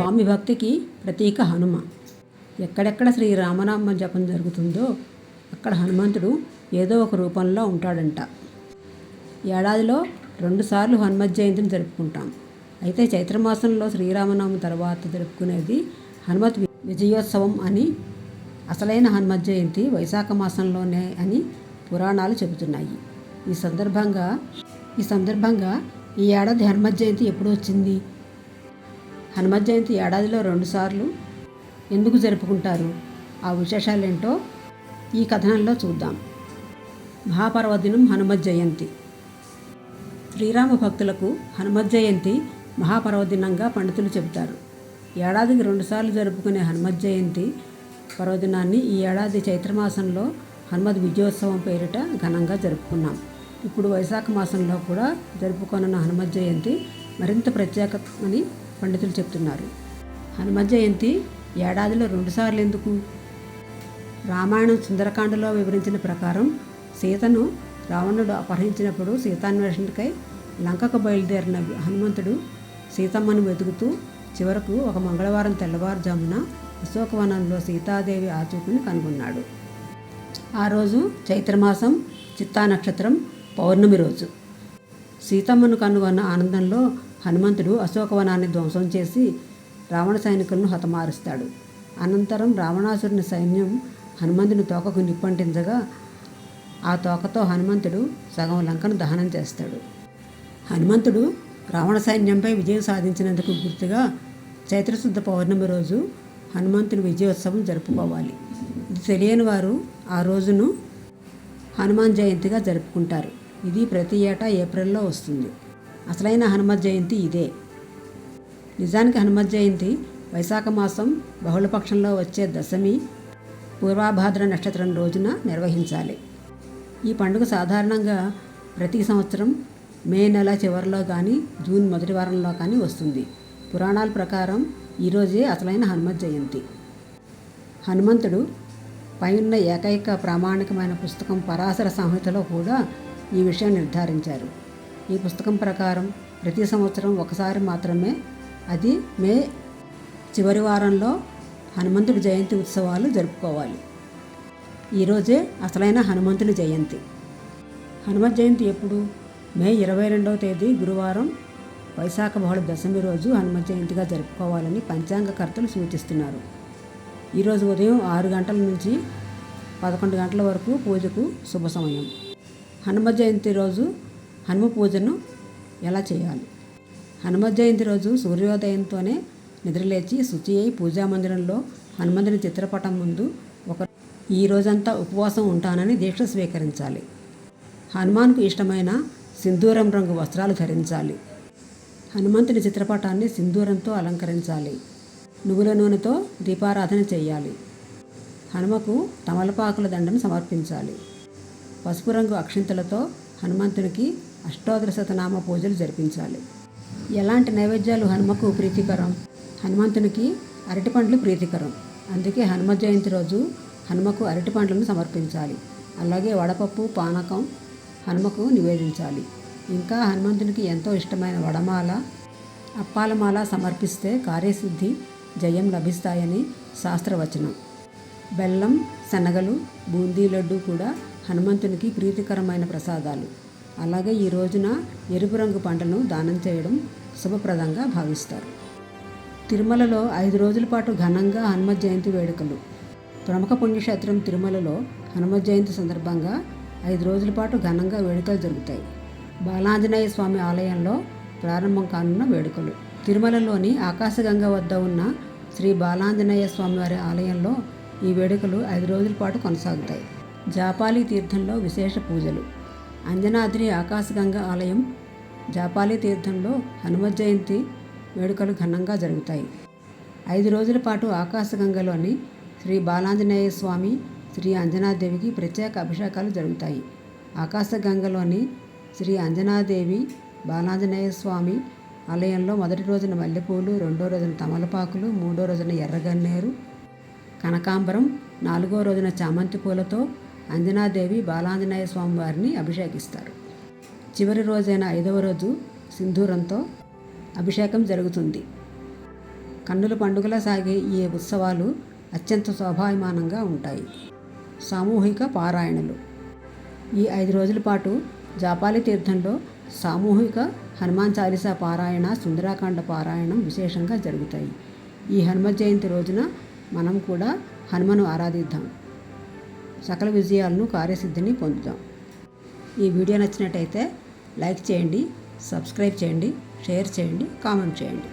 స్వామి భక్తికి ప్రతీక హనుమ. ఎక్కడెక్కడ శ్రీరామనామ జపం జరుగుతుందో అక్కడ హనుమంతుడు ఏదో ఒక రూపంలో ఉంటాడంట. ఏడాదిలో రెండుసార్లు హనుమత్ జయంతిని జరుపుకుంటాం. అయితే చైత్రమాసంలో శ్రీరామనామ తర్వాత జరుపుకునేది హనుమత్ విజయోత్సవం అని అసలైన హనుమత్ జయంతి వైశాఖ మాసంలోనే అని పురాణాలు చెబుతున్నాయి. ఈ సందర్భంగా ఈ సందర్భంగా ఈ ఏడాది హనుమత్ జయంతి ఎప్పుడు వచ్చింది? హనుమ జయంతి ఏడాదిలో రెండుసార్లు ఎందుకు జరుపుకుంటారు? ఆ విశేషాలేంటో ఈ కథనంలో చూద్దాం. మహాపర్వదినం హనుమ జయంతి. శ్రీరామ భక్తులకు హనుమ జయంతి మహాపర్వదినంగా పండితులు చెబుతారు. ఏడాదికి రెండుసార్లు జరుపుకునే హనుమత్ జయంతి పర్వదినాన్ని ఈ ఏడాది చైత్రమాసంలో హనుమద్ విజయోత్సవం పేరిట ఘనంగా జరుపుకున్నాం. ఇప్పుడు వైశాఖ మాసంలో కూడా జరుపుకొనున్న హనుమత్ జయంతి మరింత ప్రత్యేకమని పండితులు చెప్తున్నారు. హనుమత్ జయంతి ఏడాదిలో రెండుసార్లు ఎందుకు? రామాయణం సుందరకాండలో వివరించిన ప్రకారం సీతను రావణుడు అపహరించినప్పుడు సీతాన్వేషణకై లంకకు బయలుదేరిన హనుమంతుడు సీతమ్మను వెతుకుతూ చివరకు ఒక మంగళవారం తెల్లవారుజామున అశోకవనంలో సీతాదేవి ఆచూకుని కనుగొన్నాడు. ఆ రోజు చైత్రమాసం చిత్తా నక్షత్రం పౌర్ణమి రోజు. సీతమ్మను కనుగొన్న ఆనందంలో హనుమంతుడు అశోకవనాన్ని ధ్వంసం చేసి రావణ సైనికులను హతమారుస్తాడు. అనంతరం రావణాసురుని సైన్యం హనుమంతుని తోకకు నిప్పంటించగా ఆ తోకతో హనుమంతుడు సగం లంకను దహనం చేస్తాడు. హనుమంతుడు రావణ సైన్యంపై విజయం సాధించినందుకు గుర్తుగా చైత్రశుద్ధ పౌర్ణమి రోజు హనుమంతుని విజయోత్సవం జరుపుకోవాలి. ఇది తెలియని వారు ఆ రోజును హనుమాన్ జయంతిగా జరుపుకుంటారు. ఇది ప్రతి ఏటా ఏప్రిల్లో వస్తుంది. అసలైన హనుమత్ జయంతి ఇదే. నిజానికి హనుమత్ జయంతి వైశాఖ మాసం బహుళపక్షంలో వచ్చే దశమి పూర్వాభాద్ర నక్షత్రం రోజున నిర్వహించాలి. ఈ పండుగ సాధారణంగా ప్రతి సంవత్సరం మే నెల చివరిలో కానీ జూన్ మొదటి వారంలో కానీ వస్తుంది. పురాణాల ప్రకారం ఈరోజే అసలైన హనుమత్ జయంతి. హనుమంతుడు పైన ఏకైక ప్రామాణికమైన పుస్తకం పరాశర సంహితలో కూడా ఈ విషయం నిర్ధారించారు. ఈ పుస్తకం ప్రకారం ప్రతి సంవత్సరం ఒకసారి మాత్రమే అది మే చివరి వారంలో హనుమంతుడి జయంతి ఉత్సవాలు జరుపుకోవాలి. ఈరోజే అసలైన హనుమంతుని జయంతి. హనుమత్ జయంతి ఎప్పుడు? మే ఇరవై రెండవ తేదీ గురువారం వైశాఖ బహుళ దశమి రోజు హనుమత్ జయంతిగా జరుపుకోవాలని పంచాంగకర్తలు సూచిస్తున్నారు. ఈరోజు ఉదయం ఆరు గంటల నుంచి పదకొండు గంటల వరకు పూజకు శుభ సమయం. హనుమత్ జయంతి రోజు హనుమ పూజను ఎలా చేయాలి? హనుమ జయంతి రోజు సూర్యోదయంతోనే నిద్రలేచి శుచి అయి పూజా మందిరంలో హనుమంతుని చిత్రపటం ముందు ఒక ఈ రోజంతా ఉపవాసం ఉంటానని దీక్ష స్వీకరించాలి. హనుమాన్కు ఇష్టమైన సింధూరం రంగు వస్త్రాలు ధరించాలి. హనుమంతుని చిత్రపటాన్ని సింధూరంతో అలంకరించాలి. నువ్వుల నూనెతో దీపారాధన చేయాలి. హనుమకు తమలపాకుల దండను సమర్పించాలి. పసుపు రంగు అక్షింతలతో హనుమంతునికి అష్టోత్తర శతనామ పూజలు జరిపించాలి. ఎలాంటి నైవేద్యాలు హనుమకు ప్రీతికరం? హనుమంతునికి అరటిపండ్లు ప్రీతికరం. అందుకే హనుమ జయంతి రోజు హనుమకు అరటిపండ్లను సమర్పించాలి. అలాగే వడపప్పు పానకం హనుమకు నివేదించాలి. ఇంకా హనుమంతునికి ఎంతో ఇష్టమైన వడమాల అప్పాలమాల సమర్పిస్తే కార్యసిద్ధి జయం లభిస్తాయని శాస్త్రవచనం. బెల్లం శనగలు బూందీ లడ్డు కూడా హనుమంతునికి ప్రీతికరమైన ప్రసాదాలు. అలాగే ఈ రోజున ఎరుపు రంగు పంటను దానం చేయడం శుభప్రదంగా భావిస్తారు. తిరుమలలో ఐదు రోజుల పాటు ఘనంగా హనుమ జయంతి వేడుకలు. ప్రముఖ పుణ్యక్షేత్రం తిరుమలలో హనుమ జయంతి సందర్భంగా ఐదు రోజుల పాటు ఘనంగా వేడుకలు జరుగుతాయి. బాలాంజనేయ స్వామి ఆలయంలో ప్రారంభం కానున్న వేడుకలు. తిరుమలలోని ఆకాశగంగ వద్ద ఉన్న శ్రీ బాలాంజనేయ స్వామివారి ఆలయంలో ఈ వేడుకలు ఐదు రోజుల పాటు కొనసాగుతాయి. జాపాలి తీర్థంలో విశేష పూజలు. అంజనాద్రి ఆకాశగంగ ఆలయం జాపాలి తీర్థంలో హనుమ జయంతి వేడుకలు ఘనంగా జరుగుతాయి. ఐదు రోజుల పాటు ఆకాశగంగలోని శ్రీ బాలాంజనేయ స్వామి శ్రీ అంజనాదేవికి ప్రత్యేక అభిషేకాలు జరుగుతాయి. ఆకాశగంగలోని శ్రీ అంజనాదేవి బాలాంజనేయ స్వామి ఆలయంలో మొదటి రోజున మల్లెపూలు రెండో రోజున తమలపాకులు మూడో రోజున ఎర్రగన్నేరు కనకాంబరం నాలుగో రోజున చామంతి పూలతో అంజనాదేవి బాలాంజనేయ స్వామి వారిని అభిషేకిస్తారు. చివరి రోజైన ఐదవ రోజు సింధూరంతో అభిషేకం జరుగుతుంది. కన్నుల పండుగలా సాగే ఈ ఉత్సవాలు అత్యంత శోభాయమానంగా ఉంటాయి. సామూహిక పారాయణలు. ఈ ఐదు రోజుల పాటు జాపాలి తీర్థంలో సామూహిక హనుమాన్ చాలీస పారాయణ సుందరాకాండ పారాయణం విశేషంగా జరుగుతాయి. ఈ హనుమ జయంతి రోజున మనం కూడా హనుమను ఆరాధిద్దాం. సకల విజయాలను కార్యసిద్ధిని పొందుదాం ఈ వీడియో నచ్చినట్టయితే లైక్ చేయండి సబ్స్క్రైబ్ చేయండి షేర్ చేయండి కామెంట్ చేయండి.